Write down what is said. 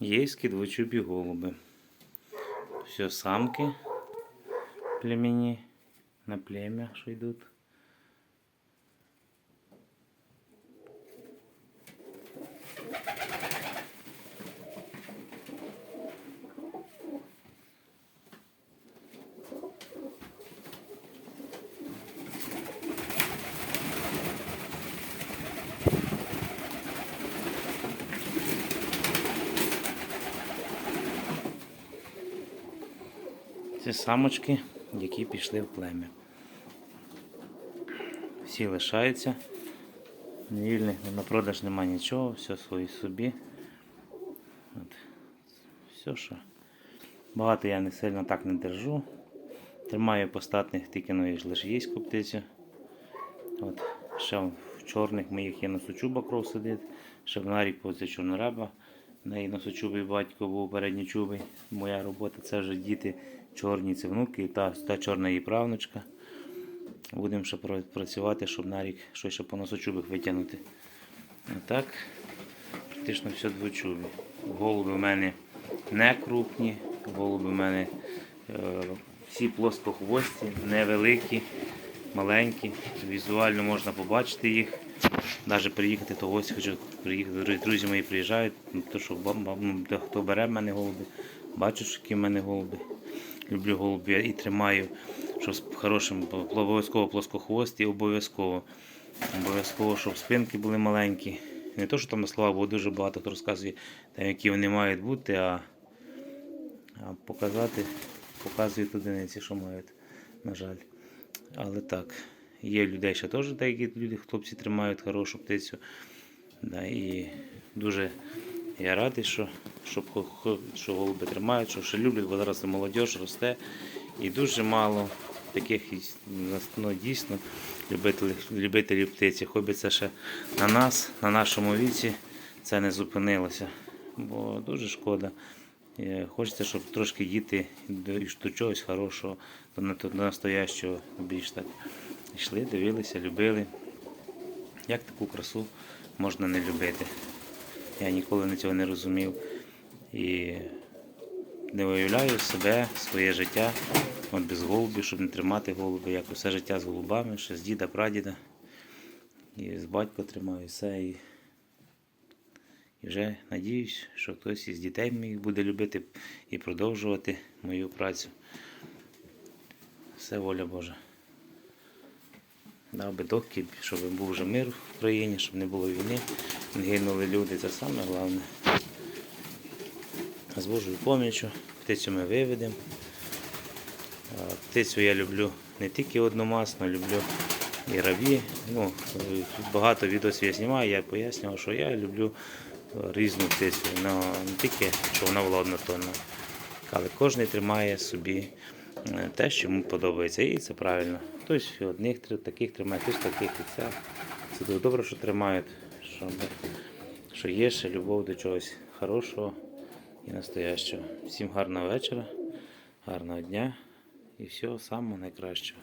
Єйські двочубі голуби. Все самки племені на плем'я, що йдуть. Це самочки, які пішли в плем'я. Всі лишаються. Вільних на продаж нема нічого, все свої собі. От. Все, що. Багато я не сильно так не держу. Тримаю постатних тільки ну, лише є птицю. От. Ще в чорних моїх є носочуба кров сидить. Ще в нарі це чорнораба. Неї носочубий батько був передньочубий. Моя робота це вже діти чорні, це внуки, та, та чорна її правнучка. Будемо ще працювати, щоб на рік щось ще по носочубих витягнути. А так, практично все двочубі. Голуби в мене не крупні, голуби в мене е, всі плоскохвості, невеликі, маленькі. Візуально можна побачити їх. Навіть приїхати, то ось хочу приїхати. Друзі- мої приїжджають, ну, то що ну, хто бере в мене голуби, що які в мене голуби. Люблю голубів і тримаю, щоб з хорошим обов'язково плоскохвості, обов'язково. Обов'язково, щоб спинки були маленькі. Не то, що там на слова, бо дуже багато хто розказує, там, які вони мають бути, а, а показати, показують одиниці, що мають, на жаль. Але так, є людей ще теж деякі люди, хлопці тримають хорошу птицю. Да, і дуже я радий, що, хо- що голуби тримають, що ще люблять, бо зараз молодь росте. І дуже мало таких ну, дійсно любителів, любителів птиці. Хобі це ще на нас, на нашому віці, це не зупинилося. Бо дуже шкода. Е, Хочеться, щоб трошки діти до, чогось хорошого, до настоящого більш так йшли, дивилися, любили. Як таку красу можна не любити? Я ніколи цього не розумів. І не уявляю себе, своє життя от без голубів, щоб не тримати голуби, як усе життя з голубами, ще з діда, прадіда. І з батька тримаю все. І, і вже надіюсь, що хтось із дітей моїх буде любити і продовжувати мою працю. Все воля Божа. Дав би доки, щоб був вже мир в країні, щоб не було війни, гинули люди, це саме головне. З Божою поміччю птицю ми виведемо. Птицю я люблю не тільки одномасно, люблю і раві. Ну, багато відосів я знімаю, я пояснював, що я люблю різну птицю, но не тільки, що вона була однотонна. Але кожен тримає собі те, що йому подобається, і це правильно. Хтось одних таких тримає, хтось таких і це. Це дуже добре, що тримають, що, що є ще любов до чогось хорошого і настоящого. Всім гарного вечора, гарного дня і всього самого найкращого.